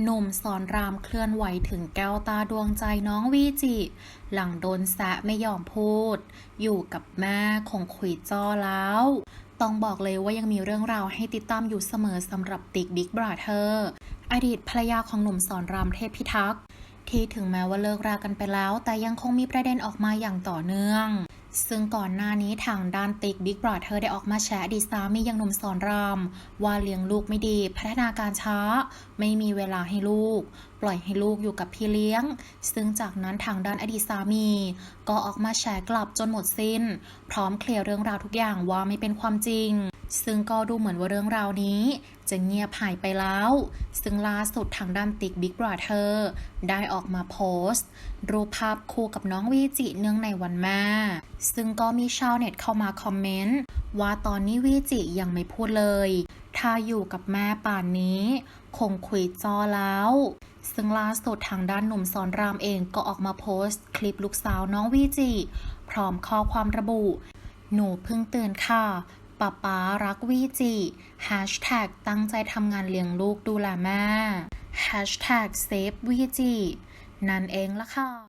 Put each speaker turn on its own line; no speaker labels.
หนุ่มสอนรามเคลื่อนไหวถึงแก้วตาดวงใจน้องวีจิ หลังโดนแซะไม่ยอมพูด อยู่กับแม่คงคุยจ้อแล้ว ต้องบอกเลยว่ายังมีเรื่องราวให้ติดตามอยู่เสมอสำหรับติ๊กบิ๊กบราเธอร์อดีตภรรยาของหนุ่มสอนรามเทพพิทักษ์ที่ถึงแม้ว่าเลิกรากันไปแล้ว แต่ยังคงมีประเด็นออกมาอย่างต่อเนื่อง ซึ่งก่อนหน้านี้ทางด้านติ๊กบิ๊กบราเธอได้ออกมาแฉอดีตสามียังหนุ่มสอนราม ว่าเลี้ยงลูกไม่ดี พัฒนาการช้า ไม่มีเวลาให้ลูก ปล่อยให้ลูกอยู่กับพี่เลี้ยง ซึ่งจากนั้นทางด้านอดีตสามี ก็ออกมาแฉกลับจนหมดสิ้น พร้อมเคลียร์เรื่องราวทุกอย่างว่าไม่เป็นความจริง ซึ่งก็ดูเหมือนว่าเรื่องราวนี้ จะเงียบหายไปแล้ว ซึ่งล่าสุดทางด้านติ๊กบิ๊กบราเธอร์ได้ออกมาโพสต์ รูปภาพคู่กับน้องวีจิเนื่องในวันแม่ ซึ่งก็มีชาวเน็ตเข้ามาคอมเมนต์ ว่าตอนนี้วีจิยังไม่พูดเลย ถ้าอยู่กับแม่ป่านนี้ คงคุยจอแล้ว ซึ่งล่าสุดทางด้านหนุ่มสอนรามเองก็ออกมาโพสต์ คลิปลูกสาวน้องวีจิพร้อมข้อความระบุ หนูเพิ่งเตื่นค่ะ ป๊าป๊ารักวีจิแฮชแท็กตั้งใจทำงานเลี้ยงลูกดูแลแม่แฮชแท็กเซฟวีจินั่นเองละค่ะ